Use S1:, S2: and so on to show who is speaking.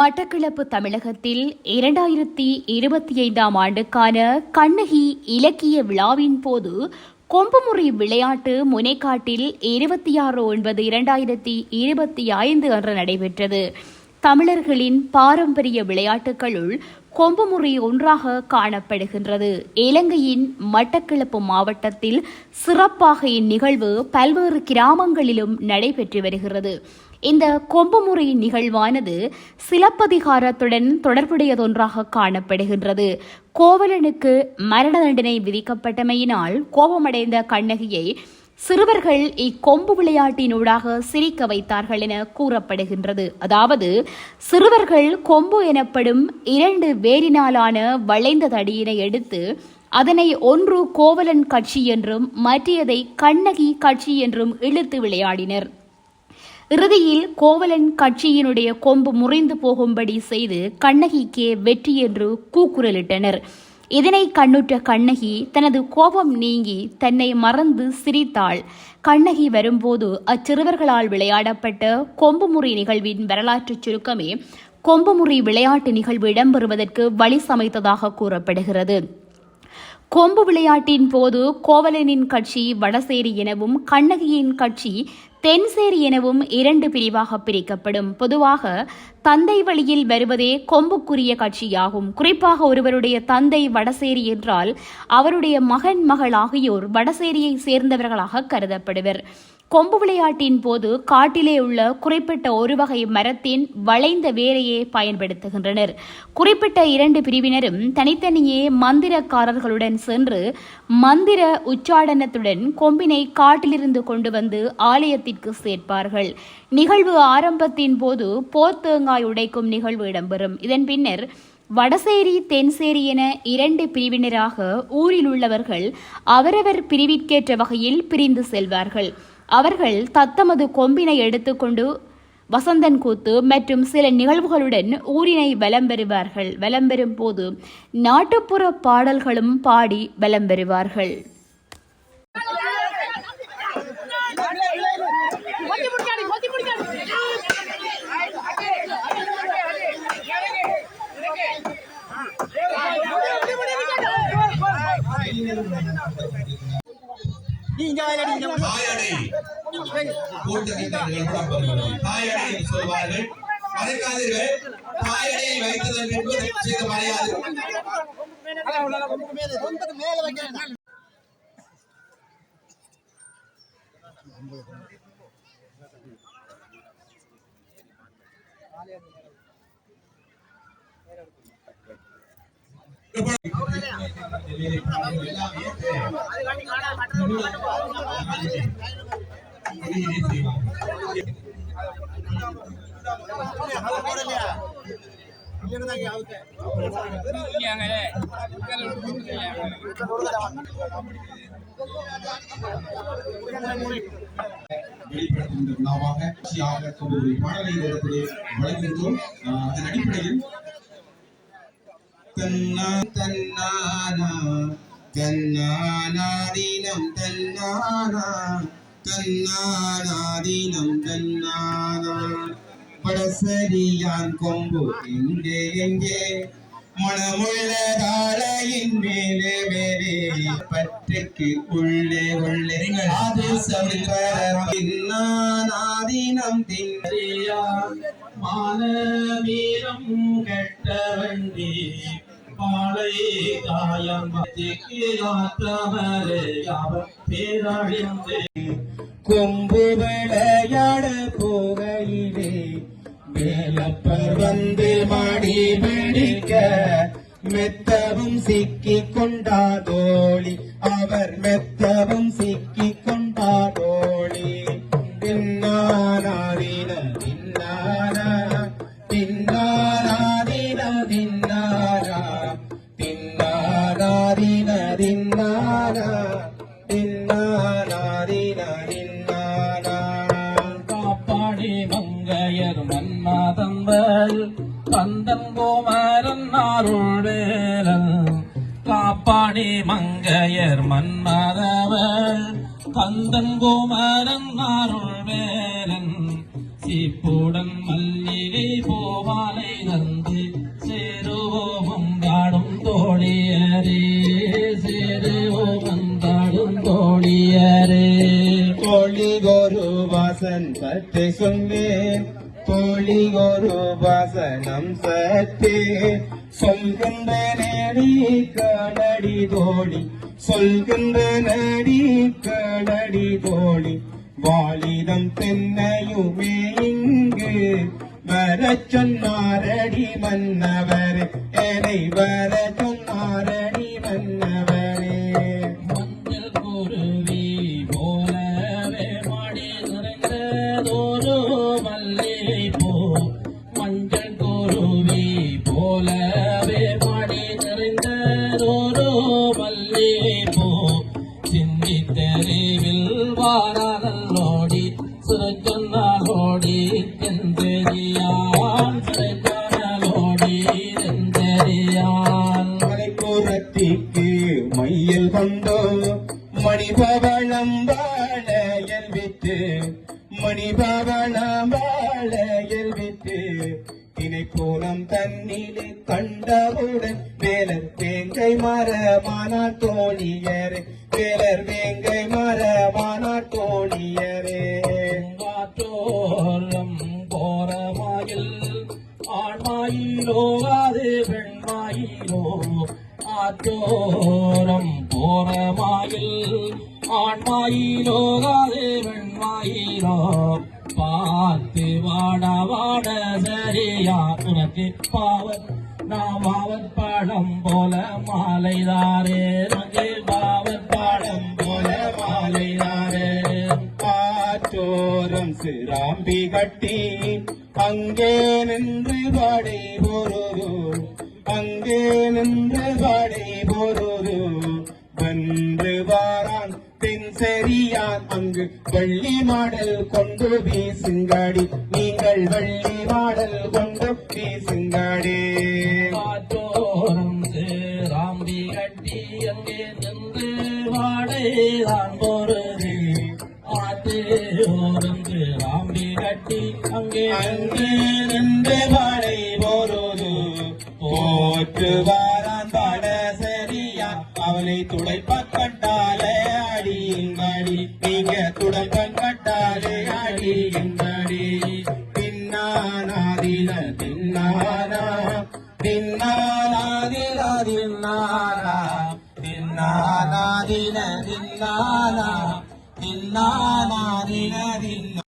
S1: மட்டக்களப்பு தமிழகத்தில் இரண்டாயிரத்தி இருபத்தி ஐந்தாம் ஆண்டுக்கான கண்ணகி இலக்கிய விழாவின் போது கொம்புமுறை விளையாட்டு முனைக்காட்டில் இருபத்தி ஆறு ஒன்பது இரண்டாயிரத்தி இருபத்தி ஐந்து அன்று நடைபெற்றது. தமிழர்களின் பாரம்பரிய விளையாட்டுகளுள் கொம்புமுறை ஒன்றாக காணப்படுகின்றது. இலங்கையின் மட்டக்களப்பு மாவட்டத்தில் சிறப்பாக இந்நிகழ்வு பல்வேறு கிராமங்களிலும் நடைபெற்று வருகிறது. இந்த கொம்புமுறை நிகழ்வானது சிலப்பதிகாரத்துடன் தொடர்புடையதொன்றாக காணப்படுகின்றது. கோவலனுக்கு மரண தண்டனை விதிக்கப்பட்டமையினால் கோபமடைந்த கண்ணகியை சிறுவர்கள் இக்கொம்பு விளையாட்டினூடாக சிரிக்க வைத்தார்கள் என கூறப்படுகின்றது. அதாவது சிறுவர்கள் கொம்பு எனப்படும் இரண்டு வேரினாலான வளைந்த தடியினை எடுத்து அதனை ஒன்று கோவலன் கட்சி என்றும் மற்றியதை கண்ணகி கட்சி என்றும் இழுத்து விளையாடினர். இறுதியில் கோவலன் கட்சியினுடைய கொம்பு முறிந்து போகும்படி செய்து கண்ணகிக்கே வெற்றி என்று கூக்குரலிட்டனர். இதனை கண்ணுற்ற கண்ணகி தனது கோபம் நீங்கி தன்னை மறந்து சிரித்தாள். கண்ணகி வரும்போது அச்சிறுவர்களால் விளையாடப்பட்ட கொம்புமுறை நிகழ்வின் வரலாற்றுச் சுருக்கமே கொம்புமுறை விளையாட்டு நிகழ்வு இடம்பெறுவதற்கு வழி சமைத்ததாக கூறப்படுகிறது. கொம்பு விளையாட்டின் போது கோவலனின் கட்சி வடசேரி எனவும் கண்ணகியின் கட்சி தென்சேரி எனவும் இரண்டு பிரிவாக பிரிக்கப்படும். பொதுவாக தந்தை வழியில் வருவதே கொம்புக்குரிய கட்சியாகும். குறிப்பாக ஒருவருடைய தந்தை வடசேரி என்றால் அவருடைய மகன் மகள் ஆகியோர் வடசேரியை சேர்ந்தவர்களாக கருதப்படுவர். கொம்பு விளையாட்டின் போது காட்டிலே உள்ள குறிப்பிட்ட ஒரு வகை மரத்தின் வளைந்த வேரையே பயன்படுத்துகின்றனர். குறிப்பிட்ட இரண்டு பிரிவினரும் தனித்தனியே மந்திரக்காரர்களுடன் சென்று மந்திர உச்சாடனத்துடன் கொம்பினை காட்டிலிருந்து கொண்டு வந்து ஆலயத்திற்கு சேர்ப்பார்கள். நிகழ்வு ஆரம்பத்தின் போது போர்த்தேங்காய் உடைக்கும் நிகழ்வு இடம்பெறும். இதன் பின்னர் வடசேரி தென்சேரி என இரண்டு பிரிவினராக ஊரில் உள்ளவர்கள் அவரவர் பிரிவிற்கேற்ற வகையில் பிரிந்து செல்வார்கள். அவர்கள் தத்தமது கொம்பினை எடுத்துக்கொண்டு வசந்தன் கூத்து மற்றும் சில நிகழ்வுகளுடன் ஊரினை வலம் பெறுவார்கள் வலம் பெறும் போது நாட்டுப்புற பாடல்களும் பாடி வலம் பெறுவார்கள்
S2: நீங்க கூட்டணியினர்கள் என்று சொல்வார்கள் தாயடையை வைத்ததன் செய்த மறையாது வெளிப்படுத்துகின்ற விழாவாக சியாக ஒரு பாடலை இடத்திலே அதன் அடிப்படையில் தன்னா தன்னானா தன்னானா தன்னானா படசரியான் கொம்பு எங்கே எங்கே மனமுள்ள தாளையின் மேலே மேலே. பற்றுக்கு உள்ளே உள்ளே. அது சமுதிரம் தின்னறியா
S3: மானவீரம் கெட்ட வண்டி. பாலை காயம் ஆற்றமரே யாவன் பேரழிந்து
S2: கொம்பு விளையாட போகையிலே மேலப்பர் வந்து மாடி பிடிக்க மெத்தவும் சிக்கி கொண்டா தோழி அவர் மெத்தவும் சிக்கி கொண்டா தோழி தின்னானாதீன தின்னானா
S3: மங்கையர் மன்மாதங்கள் பந்தங்கோமரன் அருளேரன் காப்பாடி மங்கையர் மன்மாதவள் கந்தன் குமரன் அருள்வேலன் தித்திப்புடன் மல்லிகை போவாலை
S4: சற்றே சொல்வேன் தோழி ஒரு வசனம் சற்றே சொல்கின்ற நடி கடடி தோழி சொல்கின்ற நடி கடடி தோழி. வாலிதம் தென்னையுமே இங்கு வர சொன்னாரடி மன்னவர். என்னை வர சொன்னாரடி மன்னவரே
S3: தெந்தெறியான் சுரச்சொன்னாலோடி தெந்தெறியான்
S4: மலைப்புறத்திற்கு மையல் கொண்டோ மணிபவளம் வாழையல் விட்டு மணிபவளம் வாழையல் விட்டு தினை கோலம் கண்டவுடன் வேலர் வேங்கை மரமானார் வேலர் வேங்கை
S3: பூங்காற்றோரம் கோரமாயில் ஆண்மாயிலோ பெண்மாயிலோ ஆற்றோரம் போரமாயில் ஆண்மாயிலோ பெண்மாயிலோ பார்த்து வாட வாட சரியா உனக்கு பாவன் நாம் பாவத் பழம் போல மாலைதாரே நங்கே
S4: பாவன் சிராம்பி கட்டி அங்கே நின்று பாடை போருது. அங்கே நின்று பாடை போருது. வந்து வாரான் தென் சரியான் அங்கு வள்ளி மாடல் கொண்டு வீசுங்காடி. நீங்கள் வள்ளி மாடல் கொண்டு வீசுங்காடி.
S3: காற்றோரம் ராம்பி கட்டி அங்கே நின்று வாடை தான் போறது ஆற்றோரம் ராம்பி கட்டி அங்கே
S4: அங்கே நின்று பாடை போருது. போற்று வாரான் சரியா அவளை துடைப்பட்டாலே கட்டாலே அடியுங்காடி நீங்க துடைப்பட்டாலே கட்டாலே அடியுங்காடி தின்னானாதில தின்னானா தின்னானாதில தின்னானா தின்னானாதில தின்னானா தின்னானாதில தின்னானா